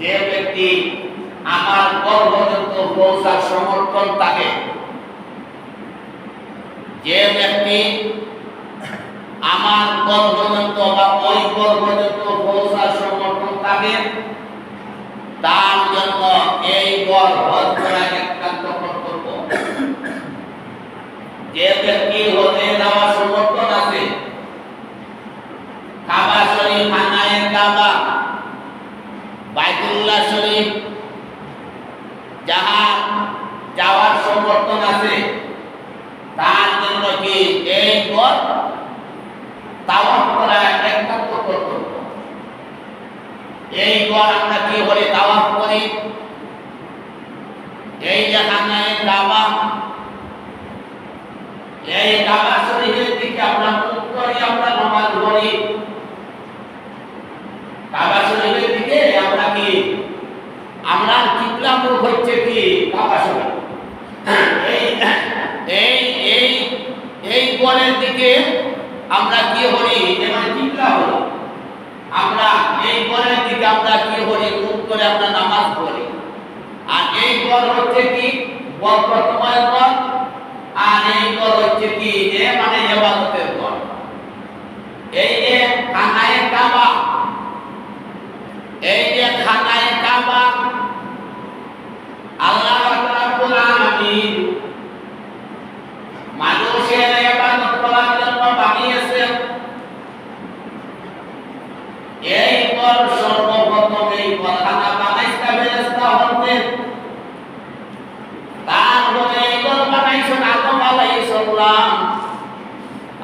যে ব্যক্তি আমার ঘর পর্যন্ত পৌঁছার সমর্থন থাকে যে ব্যক্তি আমার পর্যন্ত বা ওই ঘর পর্যন্ত পৌঁছার সমর্থন থাকে তার জন্য এই ঘর হজ করা যে ব্যক্তি হজে যাওয়ার সমর্থন আছে কাবা শরীফ খানায়ের কাবা বাইতুল্লাহ শরীফ যাহা যাওয়ার সমর্থন আছে তার জন্য কি এই পথ তাওয়াফ করা এই পর আমরা কি করি তাওয়াফ করি। এই যে খানায়ের কাবা এই কাবা শরীফের দিকে আমরা মুখ করি, আমরা নামাজ পড়ি। কাবা শরীফের দিকে আমরা কি? আমরা কিবলা মুখ হচ্ছে কি? কাবা শরীফ। এই এই এই গোলের দিকে আমরা কি করি যেমন কিবলা হলো আমরা এই গোলের দিকে আমরা কি করি আমরা নামাজ পড়ি। আর এই গোল হচ্ছে কি? বরকতময় গোল আর এই গোল হচ্ছে কি? যে মানে ইবাদতের গোল এই যে খানায় কাবা, এই যে খানায় কাবা, আল্লাহ রাব্বুল আলামিন মানুষের ইবাদত করার জন্য বানিয়েছেন এই পর সর্বপ্রথম এই খানা বানাইছে ফেরেশতা হতেন তারপরে এই পর বানাইছেন আদম সালাম।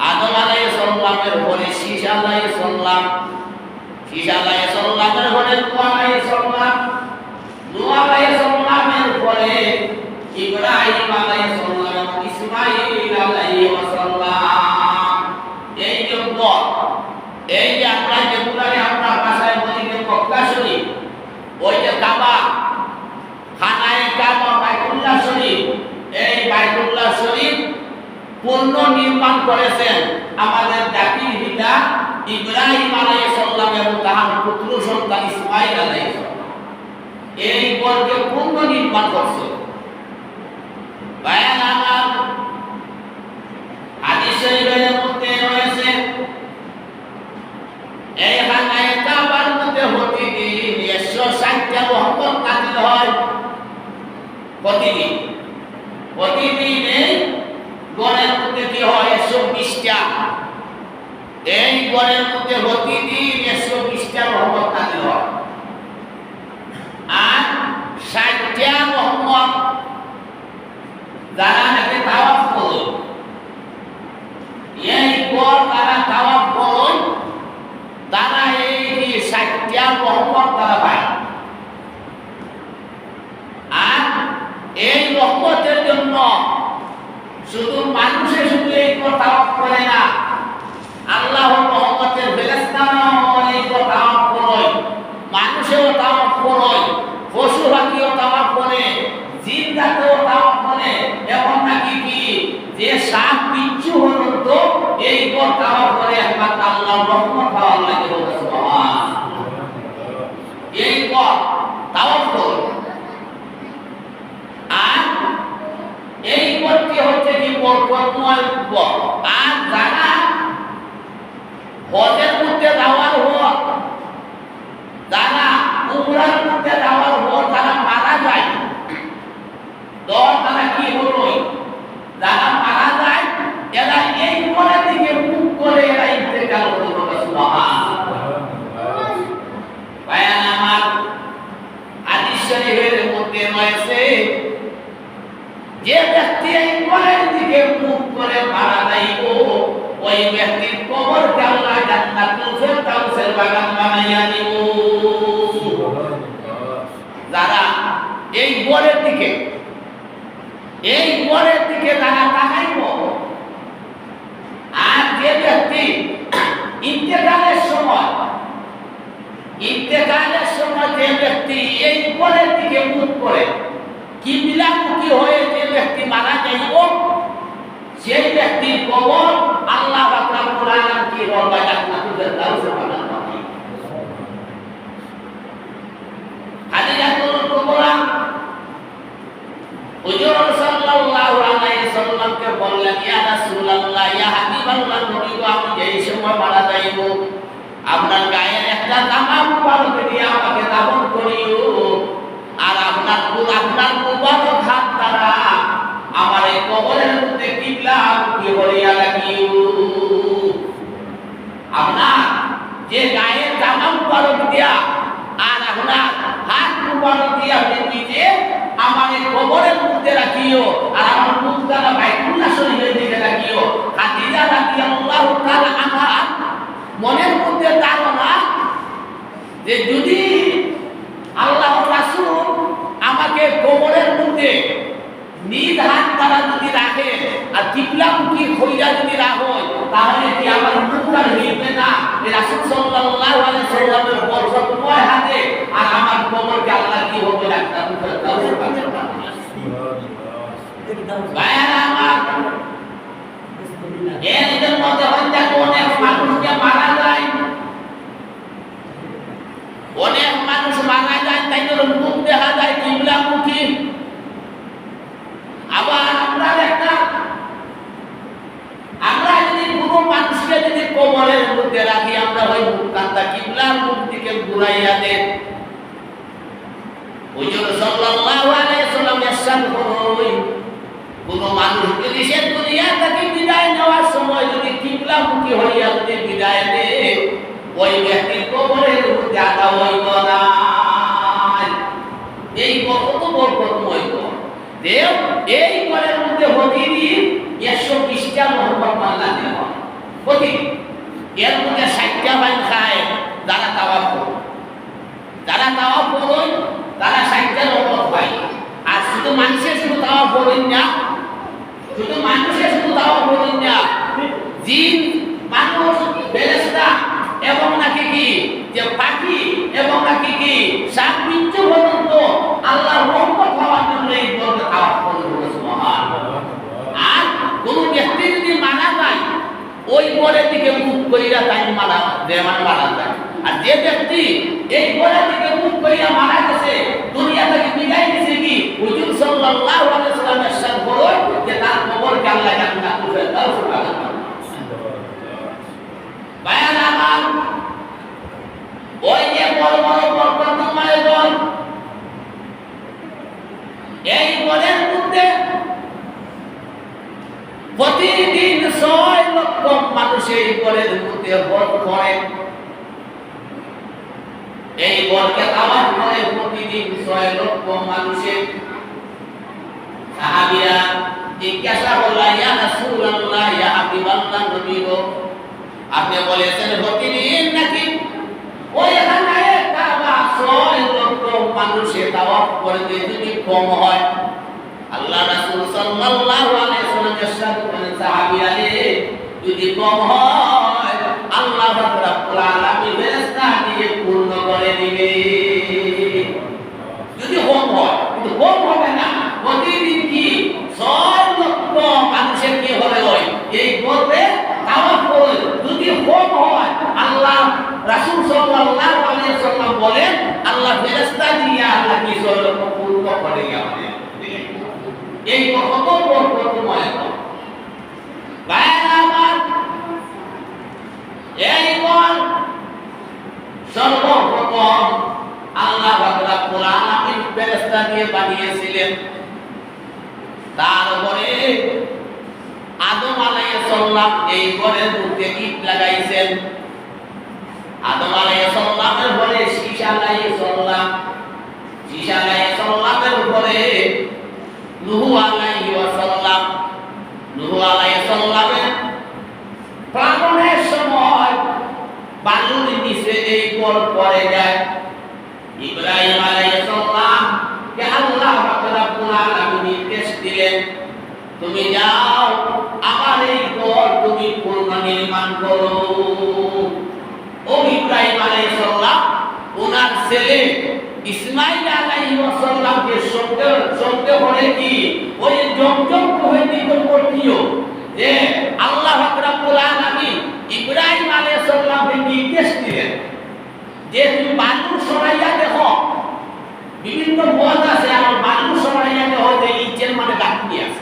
আদম আলাই সালামের পরে শীষ আলাই শুনলাম শীষ আলাই সালামের পরে কুয়ালাই আলাইহিস দুয়ালাই সালামের পরে ইব্রাহিম আলাই সালাম ইসমাইল ইসমাঈল আলাইহিস সালাম এই যে পথ এই যে আমরা যেগুলারে আমরা ভাষায় বলি যে মক্কা শরীফ ওই যে কাবা খানায় কাবা বাইতুল্লাহ শরীফ এই বাইতুল্লাহ শরীফ পূর্ণ নির্মাণ করেছেন আমাদের জাতির পিতা ইব্রাহিম আলাইহিস সালাম এবং তাহার পুত্র সন্তান ইসমাঈল আলাইহিস সালাম এই বর্গে পূর্ণ নির্মাণ করছে। বায়ান আমার হাদিস শরীফের মধ্যে রয়েছে এই খানায় কাবার মধ্যে প্রতিদিন একশো ষাটটা রহমত নাজিল হয় প্রতিদিন প্রতিদিন এই গড়ের মধ্যে কি হয় একশো বিশটা এই গড়ের মধ্যে প্রতিদিন একশো বিশটা রহমত নাজিল হয় আর ষাটটা রহমত যারা নাকি তাওয়াফ করুন এই গড় তারা তাওয়াফ করুন তারা এই যে ষাটটা রহমত তারা পায় আর এই রহমতের জন্য শুধু মানুষে শুধু এই কথা করে না আল্লাহ রহমতের ফেরেস্তানাও এই কথা করে মানুষেও তাওয়াফ করে পশু পাখিও তাওয়াফ করে জিন জাতেও তাওয়াফ করে এখন নাকি কি যে সাপ বিচ্ছু হলো তো এই কথা করে একমাত্র আল্লাহর রহমত পাওয়ার লাগে বলে সুবহান এই পথ তাওয়াফ করে আর এই পথটি হচ্ছে কি বরকতময় পথ আর যারা হজের মধ্যে যাওয়ার হক যারা উমরার মধ্যে যাওয়ার হক তারা মারা যায়। তো তারা কি হলো যারা মারা যায়, এরা এই পরের দিকে মুখ করে এরা ইন্তেকাল করল বায়ান আমার শরীফের মধ্যে রয়েছে, যে ব্যক্তি এই পরের দিকে মুখ করে মারা যাইব ওই ব্যক্তির জীবনের দিকে যারা তাকাইব। আর যে ব্যক্তি ইন্তেকালের সময় ইন্তেকালের সময় যে ব্যক্তি এই উপরের দিকে মুখ করে কি মিলামুখি হয়ে যে ব্যক্তি মারা যাইব, সেই ব্যক্তির কবর আল্লাহ কি রব্বা জান্নাতুল দাউসা বানানো হাদিজাতুল হুজুর সাল্লাল্লাহু আলাইহি সাল্লামকে বললেন, ইয়া রাসূলুল্লাহ, ইয়া হাবিবাল্লাহ, নবী গো, আমি এই সময় মারা আপনার গায়ের একটা জামা আমাকে দাফন করে মুখটা কিবলার মুখ দিকে ঘুরাইয়া দেন। হুজুর সাল্লাল্লাহু আলাইহি সাল্লাম ইরশাদ করেন কোন মানুষ যদি সে দুনিয়া বিদায় নেওয়ার সময় যদি কিবলা মুখী হইয়া যদি বিদায় দেয়, ওই ব্যক্তির কবরের মধ্যে আদা হইব না। এই কত বরকতময় কর। দেব এই ঘরের মধ্যে প্রতিদিন একশো বিশটা মোহাম্মদ মাল্লা দেওয়া প্রতিদিন এর মধ্যে ষাটটা বাইন খায়, যারা তাওয়া করুন যারা তাওয়া করুন তারা ষাটটা রহমত পায় আর শুধু মানুষের শুধু তাওয়া করুন না, শুধু মানুষের শুধু তাওয়া করুন না, জিন, মানুষ, ফেরেশতা, এবং নাকি কি? যে পাখি, এবং নাকি কি? সাত বিচ্ছু পর্যন্ত আল্লাহর রহমত হওয়ার জন্য এই খাওয়া করে সুবহান আর কোন ব্যক্তি যদি মানা যায়, ওই পরের দিকে মুখ কইরা তাই যায়। আর যে ব্যক্তি এই পরের দিকে মুখ কইরা মারা গেছে, দুনিয়া থেকে বিদায় দিছে কি? হুজুর সাল্লাল্লাহু আলাইহি সাথে বলো যে তার সুবহানাল্লাহ বায়ান ওই যে বড় বড় দল, এই বলের মধ্যে প্রতিদিন ছয় লক্ষ মানুষ এই বলের মধ্যে বল করে। এই বলকে আমার করে প্রতিদিন ছয় লক্ষ মানুষের সাহাবিরা জিজ্ঞাসা করলা, ইয়া রাসূলুল্লাহ, ইয়া হাবিবাল্লাহ, নবী আপনি বলেছেন প্রতিদিন নাকি? ওই এখানে কাবা ছয় লক্ষ মানুষে তাওয়াফ করে যদি কম হয়, আল্লাহ রাসূল সাল্লাল্লাহু আলাইহি ওয়াসাল্লাম সাহাবীরা যদি কম হয় আল্লাহ রাব্বুল আলামিন ফেরেশতা দিয়ে পূর্ণ করে দিবে। যদি কম হয়, কিন্তু কম হবে না। প্রতিদিন কি? ছয় লক্ষ মানুষের কি হবে হয় এই করবে তাওয়াফ করে যদি কম হয়, আল্লাহ, রাসূল সাল্লাল্লাহু আলাইহি ওয়াসাল্লাম বলেন, আল্লাহ ফেরেশতা দিয়ে আল্লাহ কি ছয় পূর্ণ করে আমাদের। এই কত বরকতময় ভাইরা আমার এই বল সর্বপ্রথম আল্লাহ বাকরা কোরআন ফেরেশতা দিয়ে বানিয়েছিলেন। তারপরে আদম আলাইহিস সালাম এই ঘরের মধ্যে ইট লাগাইছেন। আদম আলাইহিস সালামের পরে শীশা আলাইহিস সালাম শীশা আলাইহিস সালামের উপরে নুহু আলাইহি ওয়াসাল্লাম নুহু আলাইহি সাল্লামের সময় বালুর নিচে এই পর পড়ে যায়। ইব্রাহিম আলাইহিস সালাম কে আল্লাহ রাব্বুল আলামিন নির্দেশ দিলেন তুমি যাও, আমার এই ঘর তুমি পূর্ণ নির্মাণ করো। ইব্রাহিম আলাইহিস সালাম ওনার ছেলে ইসমাইল আলাইহিস সালামকে সঙ্গে সঙ্গে করে কি, ওই জমজম কুহে নিকটবর্তীয় যে আল্লাহ রাব্বুল আলামিন ইব্রাহিম আলাইহিস সালামকে নির্দেশ দিলেন। যে তুমি বালু সরাইয়া দেখো, বিভিন্ন মত আছে আমার বালু সরাইয়া দেখো যে ইজ্জের মানে গাঁথনি আছে।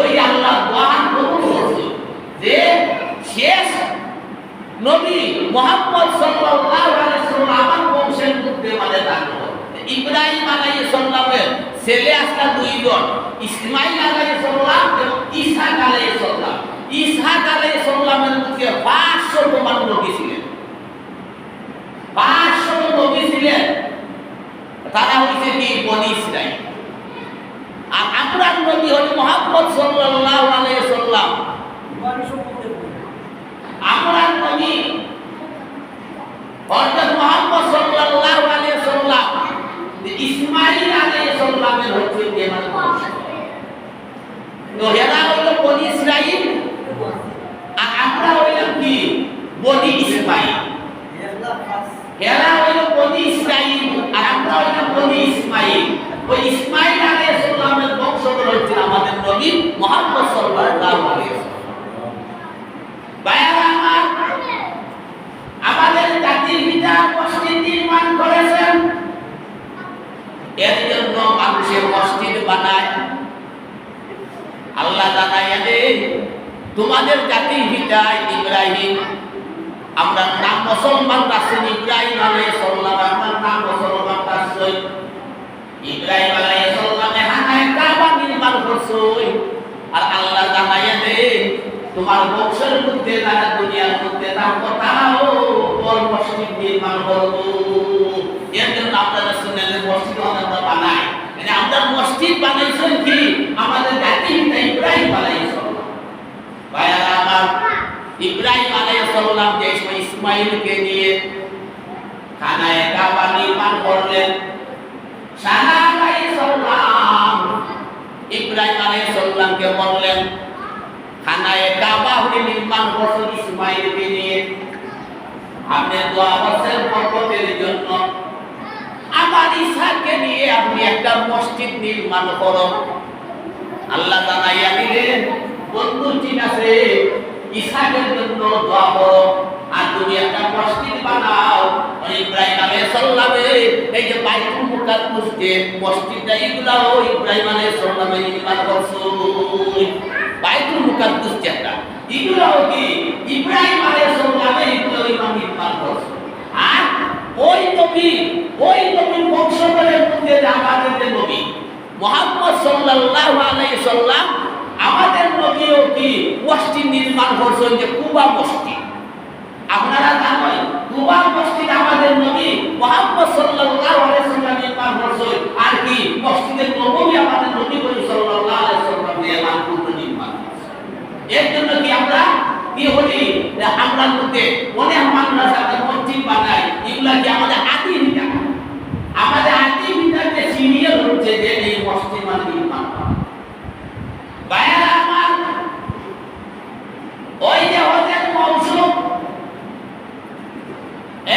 ওই আল্লাহ দোয়া কবুল করছে যে শেষ নবী মোহাম্মদ সাল্লাল্লাহু আলাইহি সাল্লাম আমার বংশের মধ্যে মানে করুন ইব্রাহিম আলাইহিস সালামের ছেলে আসলা দুইজন, ইসমাইল আলাইহিস সালাম এবং ইসহাক আলাইহিস সালাম। ইসহাক আলাইহিস সালামের মধ্যে 500 প্রমাণ নবী ছিলেন। পাঁচশো নবী ছিলেন। তারা হইছে কি বনি ইসরাইল। আর আমরা নবী হলি মোহাম্মদ সাল্লাল্লাহু আলাইহি সাল্লাম। আমরা নবী অর্থাৎ মোহাম্মদ সাল্লাল্লাহু আলাইহি সাল্লাম ইসমাইল আলাইহিস সালামের হচ্ছে হেরা হইল বনি ইসরাইল, আর আমরা হইলাম কি? বনি ইসমাইল। হেরা হইল বনি ইসরাইল, আর আমরা হইলাম বনি ইসমাইল। ওই ইসমাইল আলাইহিস সালামের বংশধর হচ্ছে আমাদের নবী মুহাম্মদ সাল্লাল্লাহু আলাইহি ওয়াসাল্লাম ভাইয়ারা আমার আমাদের জাতির পিতা মসজিদ নির্মাণ করেছেন এর জন্য মানুষের মসজিদ বানায় আল্লাহ জানাইয়া দে তোমাদের জাতির পিতা ইব্রাহিম। আমরা নাম মুসলমান রাসূল ইব্রাহিম আলাইহিস সালাম, আমার নাম মুসলমান রাসূল। ইব্রাহিম আলাইহিস সালামে হানায় কাবা নির্মাণ করছই। আর আল্লাহ জানাইয়া দে তোমার বংশের মধ্যে যারা দুনিয়ার মধ্যে তার কথাও বল মসজিদ নির্মাণ করব। এর জন্য আপনারা শুনলেন মসজিদ আমরা বানাই মানে আমরা মসজিদ বানাইছেন কি? আমাদের জাতি ইব্রাহিম সালাম ভাইয়ারা, আমার ইব্রাহিম আলাইহিস সালাম যে সময় ইসমাইলকে নিয়ে খানায় কাবা নির্মাণ করলেন, সারা আলাইহিস সালাম ইব্রাহিম আলাইহিস সালামকে বললেন, খানায় কাবা হয়ে নির্মাণ করছেন ইসমাইলকে নিয়ে। আপনি দোয়া করছেন বরকতের জন্য। আমার ইসাকে নিয়ে আপনি একটা মসজিদ নির্মাণ করুন আল্লাহ জানাইয়া দিলেন, বন্ধু ঠিক আছে ইসাকের জন্য দোয়া করো। আর তুমি একটা মসজিদ বানাও। ইব্রাহিম আলাইহিস সালামে, এই যে বাইতুল মুকাদ্দাস যে মসজিদটা, এগুলাও ইব্রাহিম আলাইহিস সালামে নির্মাণ করছ। বাইতুল মুকাদ্দাস যেটা এগুলাও কি ইব্রাহিম আলাইহিস সালামে এগুলো নির্মাণ করছ? ওই নবী, ওই নবীর বংশধরের মধ্যে আমাদের যে নবী, মোহাম্মদ সাল্লাল্লাহু আলাইহি সাল্লাম, আমাদের নবীও কি মসজিদ নির্মাণ করছেন যে কুবা মসজিদ? আপনারা জানেন, কুবা মসজিদ আমাদের নবী মোহাম্মদ সাল্লাল্লাহু আলাইহি সাল্লাম নির্মাণ করছেন। আর কি? মসজিদের নবী আমাদের নবী করিম সাল্লাল্লাহু আলাইহি সাল্লাম নির্মাণ পূর্ণ নির্মাণ। এর জন্য কি আমরা কি হলি আমরা মধ্যে অনেক মানুষ আছে মসজিদ বানাই এগুলা কি আমাদের আদি ভিটা? আমাদের আদি ভিটাতে সিনিয়র হচ্ছে যে এই মসজিদ মানে নির্মাণ আমার, ওই যে ওদের মৌসুম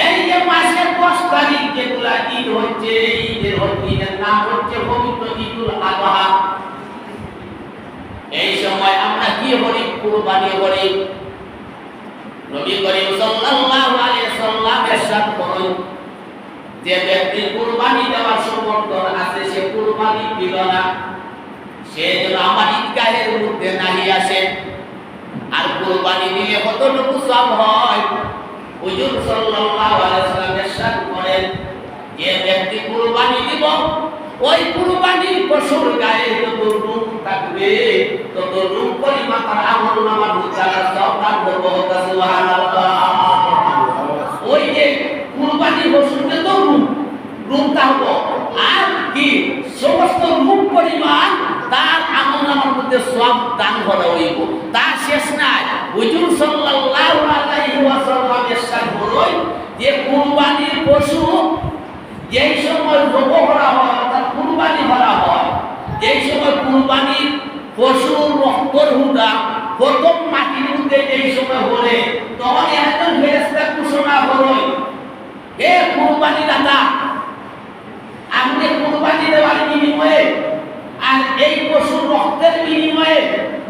এই যে মাসের দশ তারিখ যেগুলা ঈদ হচ্ছে ঈদের ঈদের নাম হচ্ছে পবিত্র ঈদুল আজহা এই সময় আমরা কি করি? কুরবানি করি। নবী করিম সাল্লাল্লাহু আলাইহি সাল্লাম ইরশাদ করেন যে ব্যক্তি কুরবানি দেওয়ার সমর্থন আছে, সে কুরবানি দিল না। সে যেন আমার ঈদগাহের মধ্যে নাহি আসে আর কুরবানি দিলে কতটুকু সব হয়? হুজুর সাল্লাল্লাহু আলাইহি সাল্লাম ইরশাদ করেন, যে ব্যক্তি কুরবানি দিব, ওই কুরবানির পশুর গায়ে যত রূপ থাকবে তত রূপ পরিমাণ তার আমল নামার উচ্চারণ সব থাকবে বহুত সুবহানাল্লাহ ওই যে কুরবানি পশুতে তো রূপ থাকব আর কি, সমস্ত রূপ পরিমাণ তার আমল নামার মধ্যে সব দান করা হইব। তার শেষ নাই। হুজুর সাল্লাল্লাহু আলাইহি ওয়াসাল্লাম ইরশাদ করেন যে কুরবানির পশু যেই সময় জব করা হয়, অর্থাৎ কুরবানি করা হয়, যেই সময় কুরবানি পশুর রক্তর হুদা, প্রথম মাটির মধ্যে এই সময় হলে তখন একজন ফেরেস্তা ঘোষণা হলো হে কুরবানি দাতা আপনি কুরবানি দেওয়ার বিনিময়ে আর এই পশুর রক্তের বিনিময়ে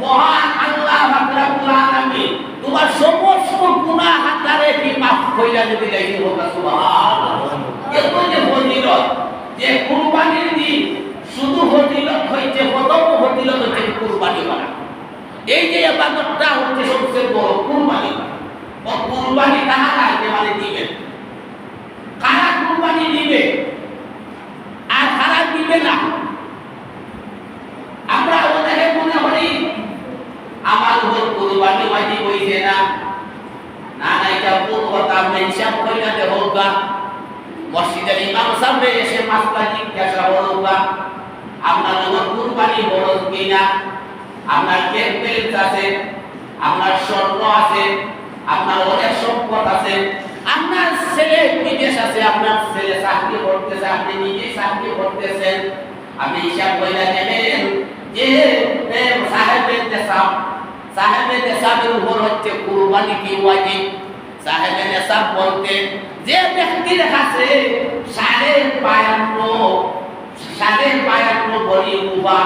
মহান আল্লাহ রাব্বুল আলামিন তোমার সমস্ত গুনাহ হাতারে কি মাফ কইরা যদি দেই হোক সুবহানাল্লাহ। এত যে ফজিলত যে কুরবানির দিন শুধু ফজিলত হইছে প্রথম ফজিলত হচ্ছে কুরবানি করা। এই যে ইবাদতটা হচ্ছে সবচেয়ে বড় কুরবানি। ও কুরবানি কারা যে মানে দিবেন কারা কুরবানি দিবে? আর কারা দিবে না। আমরা ওদের মনে করি আমার উপর কুরবানি ওয়াজিব হইছে না। না না এটা ভুল কথা। আমরা হিসাব করি না গা। মসজিদের ইমাম সাহেব এসে মাসলা জিজ্ঞাসা গা, আপনার উপর কুরবানি বড় কিনা? আপনার ব্যাংক আছে আপনার স্বর্ণ আছে আপনার অনেক সম্পদ আছে। আপনার ছেলে বিদেশ আছে, আপনার ছেলে চাকরি করতেছে, আপনি নিজে চাকরি করতেছেন। আপনি হিসাব কইরা নেবেন যে সাহেবের নেশাব, সাহেবের নেশাবের উপর হচ্ছে কুরবানি কি ওয়াজিব? সাহেবের নেশাব বলতে, যে ব্যক্তির কাছে সাড়ে বায়ান্ন সাড়ে বায়ান্ন বলি উবা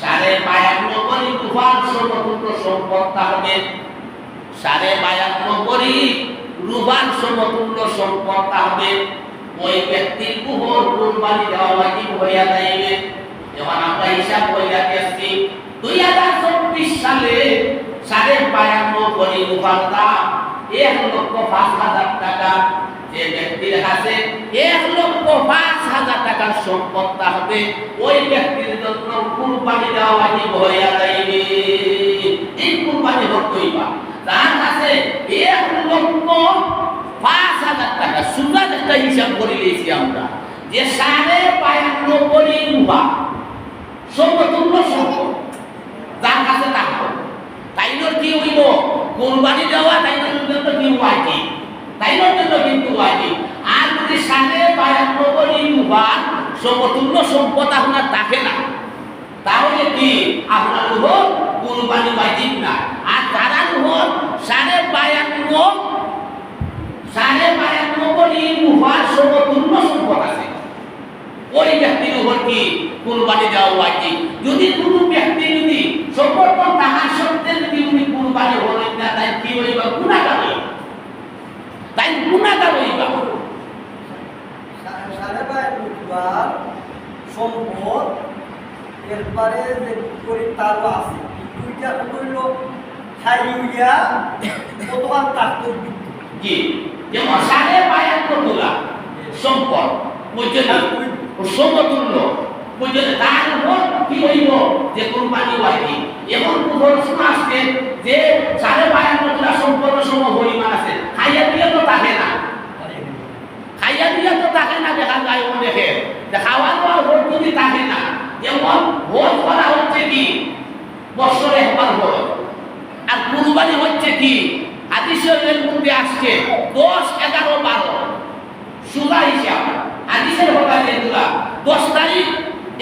সাড়ে বায়ান্ন বলি উবার সমতুল্য সম্পদ থাকবে সাড়ে বায়ান্ন বলি রুবান সমতুল্য সম্পদ থাকবে ওই ব্যক্তির উপর কুরবানি দেওয়া ওয়াজিব হইয়া যাইবে। যখন আমরা হিসাব কইরা গেছি দুই হাজার চব্বিশ সালে সাড়ে বায়ান্ন রুবান দাম এক লক্ষ পাঁচ হাজার টাকা। যে ব্যক্তির কাছে এক লক্ষ পাঁচ হাজার টাকার সম্পদ থাকবে ওই ব্যক্তির জন্য কুরবানি দেওয়া ওয়াজিব হইয়া যাইবে। এই কুরবানি হতই বা। তার কাছে এক লক্ষ পাঁচ হাজার টাকা সুন্দর একটা হিসাব করে নিয়েছি আমরা। যে সাড়ে কোটি রুবা সমতুল্য সম্পদ। যার কাছে থাকবে তাইনোর কি হইব কোরবানি দেওয়া, তাইনোর জন্য কি ওয়াজিব তাইনোর জন্য কিন্তু ওয়াজিব আর যদি সাড়ে কোটি রুবা সমতুল্য সম্পদ আপনার থাকে না তাহলে কি? আপনার উপর কুরবানি ওয়াজিব না। আর তারা উপর সাড়ে বায়ান্ন সাড়ে বায়ান্ন কোটি রুপার সমতুল্য সম্পদ আছে। ওই ব্যক্তির উপর কি কুরবানি দেওয়া ওয়াজিব যদি কোনো ব্যক্তি যদি সমর্থ তাহার সত্ত্বে যদি উনি কুরবানি হলেন না তাই কি হইবা গুণাগার হইবা তাই গুণাগার হইবা সম্পদ এরপরে যে করি তারও আছে দুইটা কইল হাইউইয়া কতবার তাক্তর জি যেমন সাড়ে বায়ান্ন তোলা সম্পদ। সমতুল্য। বুঝছেন তার উপর কি হইব? যে কুরবানি ওয়াজিব এমন প্রশ্ন আসছে যে সাড়ে বায়ান্ন তোলা সম্পদ সম পরিমাণ আছে। খাইয়া দিয়ে তো থাকে না। খাইয়া দিয়ে তো থাকে না দেখা যায় অনেকে। যে খাওয়া দাওয়া ভোট যদি থাকে না। যেমন ভোট করা হচ্ছে কি? বছরে একবার ভোট আর কুরবানি হচ্ছে কি? হাদিসের মধ্যে আসছে দশ, এগারো, বারো। সুদা হিসাব। হাদিসের কথা যেগুলা দশ তারিখ,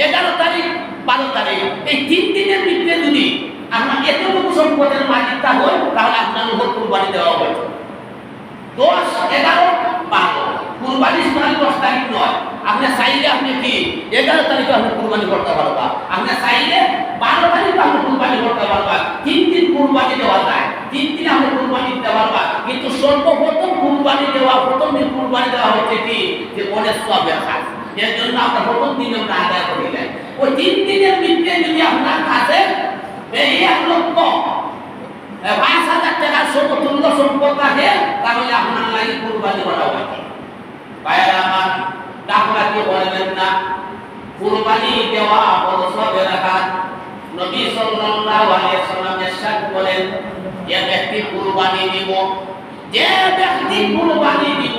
এগারো তারিখ, বারো তারিখ। এই তিন দিনের ভিতরে যদি আপনার এতটুকু সম্পদের মালিকটা হয় তাহলে আপনার উপর কুরবানি দেওয়া হবে। দশ, এগারো, বারো। কুরবানি মানে দশ তারিখ নয়। আপনি চাইলে আপনি কি? এগারো তারিখে আপনি কুরবানি করতে পারবা আপনি চাইলে বারো তারিখে আপনি কুরবানি করতে পারবা তিন দিন কুরবানি দেওয়া যায়। তিন দিন আপনি কুরবানি দিতে পারবা কিন্তু সর্বপ্রথম কুরবানি দেওয়া, প্রথম দিন কুরবানি দেওয়া হচ্ছে কি? যে অনেক সবের কাজ। এর জন্য আমরা প্রথম দিন আমরা আদায় করি নাই ওই তিন দিনের মধ্যে যদি আপনার কাছে এই এক লক্ষ পাঁচ হাজার টাকার সমতুল্য সম্পদ থাকে, তাহলে আপনার লাগে কুরবানি করা হয় ভাইয়েরা আমার ডাকলাকে বলবেন না। কুরবানি দেওয়া বড় সবের কাজ নবী সাল্লাল্লাহু আলাইহি সাল্লাম ইরশাদ বলেন যে ব্যক্তি কুরবানি দিব, যে ব্যক্তি কুরবানি দিব,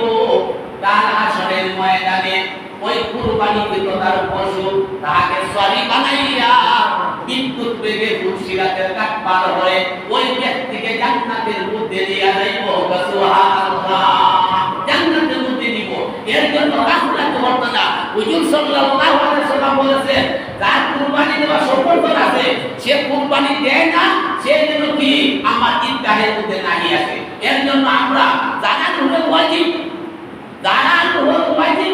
তার আসরের ময়দানে ওই কুরবানি কৃত তার পশু তাহাকে সরি বানাইয়া বিদ্যুৎ বেগে ফুলসিরাতের কাঠ পার হয়ে ওই ব্যক্তিকে জান্নাতের মধ্যে দিয়া যাইব। সুবহানাল্লাহ। জান্নাতের এর জন্য রাসূলুল্লাহ বর্তনা হুজুর সাল্লাল্লাহু আলাইহি সাল্লাম বলেছেন যার কুরবানি আছে, সে কুরবানি দেয় না, সে যেন কি? আমার ঈদগাহের মধ্যে নাহি আছে এর জন্য আমরা জানান হলে ওয়াজিব জানান হল ওয়াজিব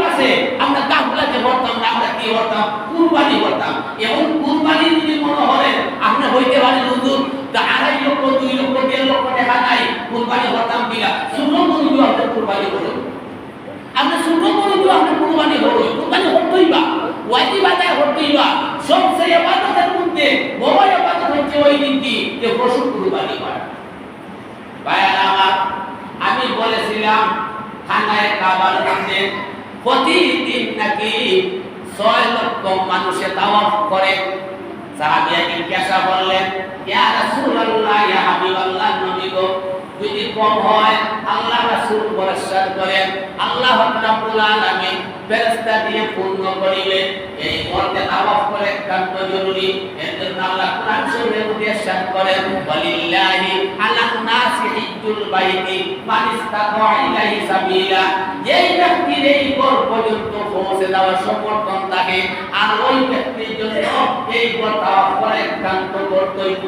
আমরা গাফলাতে করতাম না, আমরা কি করতাম কুরবানি করতাম এবং কুরবানি যদি মনে হয় আপনি হইতে পারেন হুজুর, তা আড়াই লক্ষ, দুই লক্ষ, দেড় লক্ষ টাকা নাই, কুরবানি করতাম কিনা? আপনি কুরবানি করুন আপনি ছোট গরু দিয়ে আপনি কুরবানি করুন কুরবানি হতেই বা। ওয়াজিব আদায় হতেই সবচেয়ে এবাদতের মধ্যে, বড় এবাদত হচ্ছে ওই দিনটি যে পশু কুরবানি করা ভাইয়ারা আমার, আমি বলেছিলাম খানায় কাবার মধ্যে প্রতিদিন নাকি ছয় লক্ষ মানুষে তাওয়াফ করে। সাহাবিয়া জিজ্ঞাসা করলেন ইয়া রাসূলুল্লাহ, ইয়া হাবিবাল্লাহ, নবী গো যদি কম হয়, আল্লাহ রাসূল ভরসা করেন। আল্লাহ রাব্বুল আলামিন ফেরেশতা দিয়ে পূর্ণ করিলেন। এই মর্তে তাওয়াফ করে একান্ত জরুরি। এর জন্য আল্লাহ কোরআন শরীফের মধ্যে ইরশাদ করেন, ওয়ালিল্লাহি আলান নাসি হিজ্জুল বাইতি মান ইসতাতা ইলাইহি সাবিলা। যেই ব্যক্তির এই ঘর পর্যন্ত পৌঁছে যাওয়ার সমর্থন থাকে, আর ওই ব্যক্তির জন্য এই ঘর তাওয়াফ করে একান্ত কর্তব্য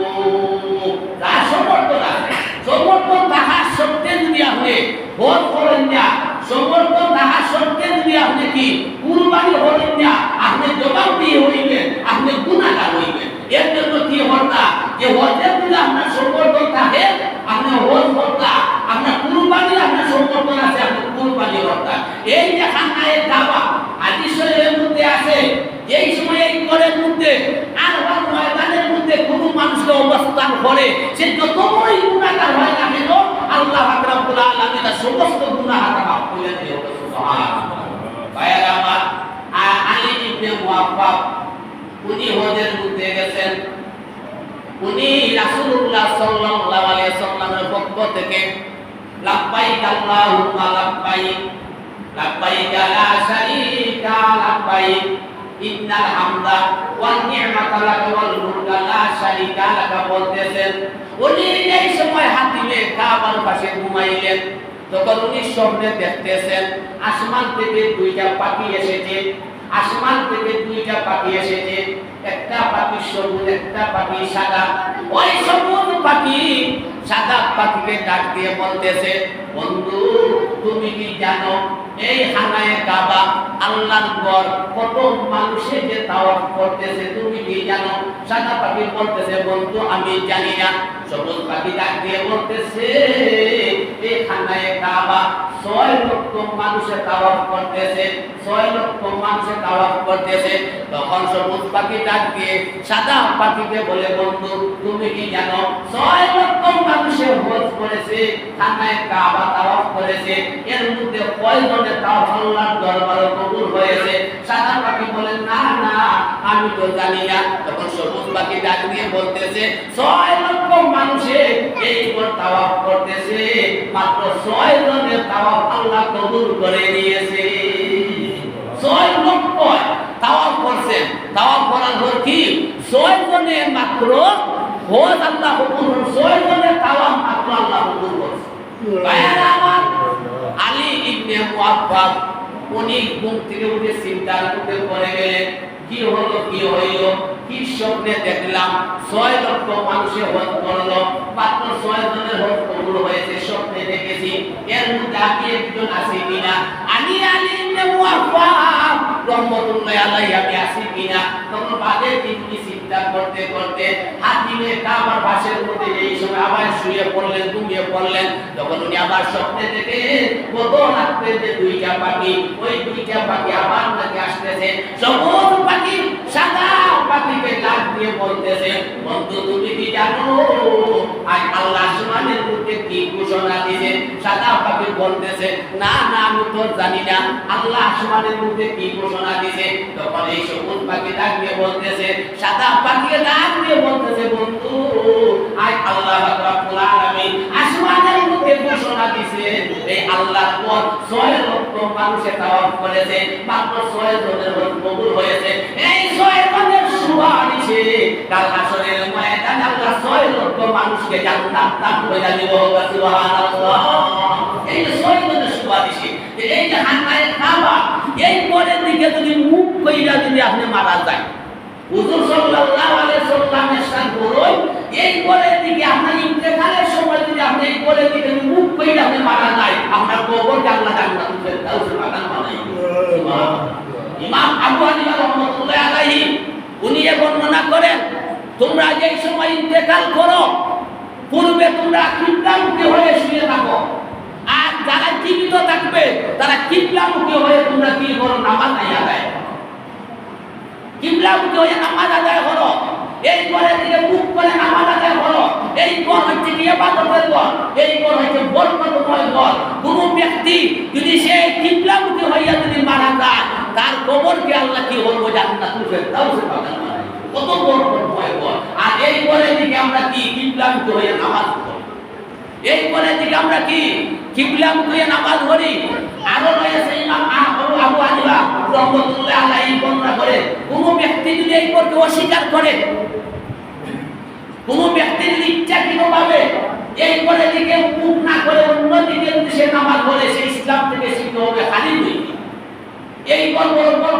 যার সমর্থন আছে সমর্থন তাহার সত্যে যদি আপনি ভোট করেন না। সমর্থন তাহার সত্যে যদি আপনি কি? কুরবানি হলেন না। আপনি জবাব দিয়ে হইবেন আপনি গুণাগার হইবেন এর জন্য কি হর্তা? যে হজের যদি আপনার সমর্থন থাকে আপনি হজ হর্তা, আপনার কুরবানি, আপনার সমর্থন আছে আপনি কুরবানি হর্তা। এই যে খানায় দাবা আদি শরীরের মধ্যে আছে, যেই সময় এই ঘরের মধ্যে আর ময়দানের মধ্যে কোনো মানুষকে অবস্থান করে, সে যত বড়ই গুণাগার হয় না কেন আল্লাহ রাব্বুল আলামিন সমস্ত গুনাহ মাফ করে দিয়ে সুবহানাল্লাহ। ভাইয়েরা আমার আলী ইবনে মুআফফাক উনি হজের হামদা ওয়ান নি'মাতা লাকা ওয়াল লা শারীকা লাকা বলতেছেন। উনি এই সময় হাতিমে কাবার পাশে ঘুমাইলেন। তখন উনি স্বপ্নে দেখতেছেন, আসমান থেকে দুইটা পাখি এসেছে। আসমান থেকে দুইটা পাখি এসেছে। একটা পাখি সবুজ, একটা পাখি সাদা। ওই সবুজ পাখি সাদা পাখিকে ডাক দিয়ে বলতেছে, বন্ধু, তুমি কি জানো, এই হানায় কাবা আল্লাহর ঘর, কত মানুষে যে তাওয়াফ করতেছে, তুমি কি জানো? সাদা পাখি বলতেছে, বন্ধু, আমি জানি না। সবুজ পাখি ডাক দিয়ে বলতেছে এই হানায় কাবা, ছয় লক্ষ মানুষে তাওয়াফ করতেছে, ছয় লক্ষ মানুষে তাওয়াফ করতেছে। তখন সবুজ পাখি ডাক দিয়ে সাদা পাখিকে বলে, বন্ধু, তুমি কি জানো, ছয় লক্ষ করেছে খানায় কাবা তাওয়াফ করেছে, এর মধ্যে কয়জনের তাওয়াফ আল্লাহর দরবারে কবুল হয়েছে? সাদা পাখি বলে, না না, আমি তো জানি না। তখন সবুজ পাখি ডাক দিয়ে বলতেছে, ছয় লক্ষ মানুষে এই উপর তাওয়াফ করতেছে, মাত্র ছয় জনের তাওয়াফ আল্লাহ কবুল করে নিয়েছে। ছয় করছেন তাওয়াফ করার পর কি? ছয় জনে মাত্র হজ আল্লাহ করছেন। ছয় জনের তাওয়াফ মাত্র আল্লাহ কবুল করছে আমার আলী ইবনে মুআফফাক উনি ঘুম থেকে উঠে চিন্তার মধ্যে পড়ে গেলেন। কি হলো, কি হইল? কি স্বপ্নে দেখলাম? ছয় লক্ষ মানুষে হজ করল। মাত্র ছয় জনের হজ কবুল হয়েছে। দেখেছি। এর মধ্যে একজন আছি কিনা? আমি আলী রহমতুল্লাহ আলাইহি আমি আছি কিনা? তখন বাদে দিনটি চিন্তা করতে করতে হাতিমে কাবার বাসের মধ্যে এই সময় আবার শুয়ে পড়লেন, ঘুমিয়ে পড়লেন, তখন উনি আবার স্বপ্নে থেকে কত রাত্রে যে দুইটা পাখি। ওই দুইটা পাখি আবার নাকি আসতেছে। সবুজ পাখি সাদা পাখিকে ডাক দিয়ে বলতেছে, বন্ধু, তুমি কি জানো? আজ আল্লাহ আসমানের মধ্যে কি ঘোষণা দিয়েছে? সাদা পাখি বলতেছে, না না, আমি তো জানি না। আল্লাহ আসমানের মধ্যে কি ঘোষণা দিয়েছে? তখন এই সবুজ পাখি ডাক দিয়ে বলতেছে, সাদা পাখিকে ডাক দিয়ে বলতেছে, বন্ধু আজ আল্লাহ রাব্বুল আলামিন আসমানের মধ্যে ঘোষণা দিয়েছে এই আল্লাহর পর ছয় লক্ষ মানুষে তাওয়াফ করেছে, মাত্র ছয় জনের কবুল হয়েছে। এই ছয় জনের সুপারিশে কাল হাসরের ময়দানে আল্লাহ ছয় লক্ষ মানুষকে জান্নাত দান করে দিব। সুবহানাল্লাহ। এই যে ছয় জনের সুপারিশে এই যে হান্নায় কাবা, এই পরের দিকে যদি মুখ কইরা যদি আপনি মারা যায় হুজুর সাল্লাল্লাহু আলাইহি সাল্লাম ইরশাদ করুন এই কোলের দিকে আপনার ইন্তেকালের সময় যদি আপনি এই কোলের দিকে মুখ করে আপনি মারা যায় আপনার কবরকে আল্লাহ জান্নাতুল ফেরদাউসে বাগান বানাই ইমাম আবু হানিফা রাহমাতুল্লাহ আলাইহি উনি এ বর্ণনা করেন, তোমরা যেই সময় ইন্তেকাল করো, পূর্বে তোমরা কিবলামুখী হয়ে শুয়ে থাকো। আর যারা জীবিত থাকবে, তারা কিবলামুখী হয়ে তোমরা কি করো, নামাজ আদায় কিবলামুখী হয়ে নামাজ আদায় করো। এই করে দিকে মুখ করে নামাজ আদায় করো। এই ঘর হচ্ছে কি ইবাদতের ঘর। এই ঘর হচ্ছে বরকতময় ঘর। কোন ব্যক্তি যদি সে কিবলামুখী হইয়া যদি মারা যায় তার কবরকে আল্লাহ কি বলব জান্নাতুল ফেরদাউসে বানাই কত বরকতময় ঘর আর এই ঘরের দিকে আমরা কি কিবলামুখী হয়ে নামাজ এই ঘরের দিকে আমরা কি কিবলামুখী হয়ে নামাজ পড়ি। আরও রয়েছে ইমাম আবু আবু রহমতুল্লাহ বর্ণনা করে, কোন ব্যক্তি যদি এই পথকে অস্বীকার করে, কোন ব্যক্তি যদি ইচ্ছাকৃতভাবে এই করে দিকে মুখ না করে অন্য দিকে সে নামাজ পড়ে, সে ইসলাম থেকে শিখতে হবে খালি এই বড় বড়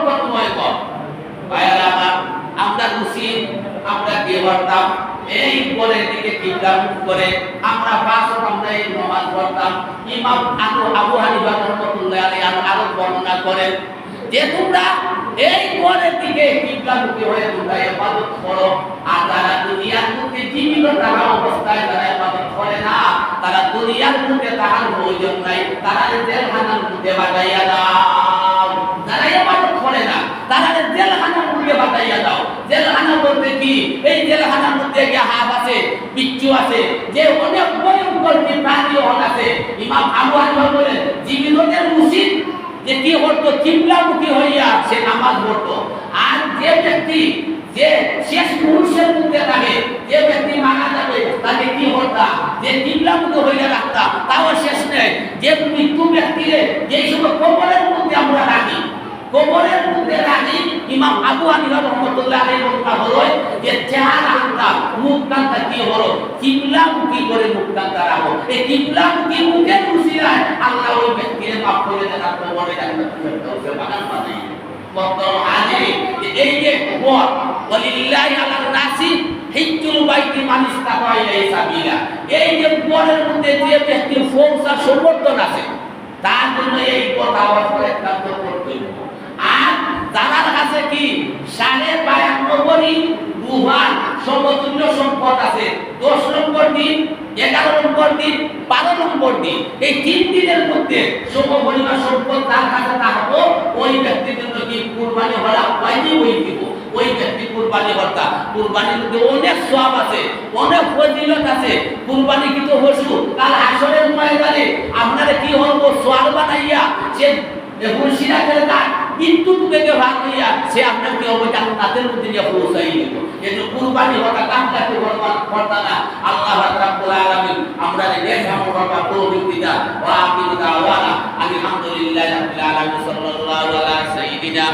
কর ভাইয়ারা, আমার আমরা মুসলিম আমরা কে করতাম, এই পরের দিকে কিবলা মুখ করে আমরা পাঁচ আমরা এই নামাজ পড়তাম। ইমাম আবু আবু হানিফা রাহমাতুল্লাহ আলাইহি আরও বর্ণনা করেন যে তোমরা এই পরের দিকে কিবলা মুখী হয়ে তোমরা ইবাদত করো। আর তারা দুনিয়ার মধ্যে জীবিত থাকা অবস্থায় তারা ইবাদত করে না। তারা দুনিয়ার মধ্যে তাহার প্রয়োজন নাই, তারা জেলখানার মধ্যে বাগাইয়া দাও তারা ইবাদত করে না তারা জেলখানার মধ্যে বাগাইয়া দাও জেলখানা বলতে কি এই জেলখানার মধ্যে গিয়ে হাত আছে বিচ্ছু আছে, যে অনেক ভয়ঙ্কর হল আছে, ইমাম আবু হানিফা বলেন, জীবিতদের উচিত যে কি করতো কিবলামুখী হইয়া সে নামাজ পড়তো। আর যে ব্যক্তি, যে শেষ পুরুষের মধ্যে থাকে, যে ব্যক্তি মারা যাবে, তাকে কি করতা যে কিবলামুখী হইয়া রাখতা, তাও শেষ নেই। যে মৃত্যু ব্যক্তিরে যে সময় কবরের মধ্যে আমরা রাখি কবরের মধ্যে রাখি ইমাম আবু হানিফা রহমতুল্লাহ আলাইহি বর্ণনা হলো যে চেহারাটা মুখ কান্তা কি হলো? করে মুখ কান্তা রাখো। এই কিবলামুখী মুখের উসিলায় আল্লাহ ওই ব্যক্তিকে মাফ করে দেন আর জান্নাতুল ফেরদাউসে বাগান এই যে কবর ওয়ালিল্লাহি আলাল নাসি, হিজ্জুল বাইতি মান ইস্তাতা ইলাইহি সাবিলা। এই যে কবরের মধ্যে যে ব্যক্তির ফৌসার সমর্থন আছে, তার জন্য এই কথা অবশ্যই একান্ত করতে হবে। আর কাছে কি? সাড়ে বায়ান্ন কোটি গুহার সমতুল্য সম্পদ আছে। দশ নম্বর দিন, এগারো নম্বর দিন, বারো নম্বর দিন, এই তিন দিনের মধ্যে সম পরিমাণ সম্পদ তার কাছে থাকব, ওই ব্যক্তির জন্য কি কুরবানি হলা পাইনি ওই দিব। ওই ব্যক্তি কুরবানি হত্যা কুরবানির মধ্যে অনেক সব আছে, অনেক ফজিলত আছে। কুরবানি কিন্তু পশু কাল আসরের ময়দানে আপনারা কি হব সোয়াল বানাইয়া সে মুর্শিদাবাদের গান বিদ্যুৎ বেগে ভাগ হইয়া সে আপনাকে অবদান তাদের মধ্যে নিয়ে পৌঁছাই দিত কিন্তু কুরবানি হতা কামটাকে বর্তমান করতা না আল্লাহ রাব্বুল আলামিন, আমরা আমল করবা তৌফিক দিতা, ওয়া আকিমু দাওয়ানা, আলহামদুলিল্লাহি রাব্বিল আলামিন, সাল্লাল্লাহু আলা সাইয়্যিদিনা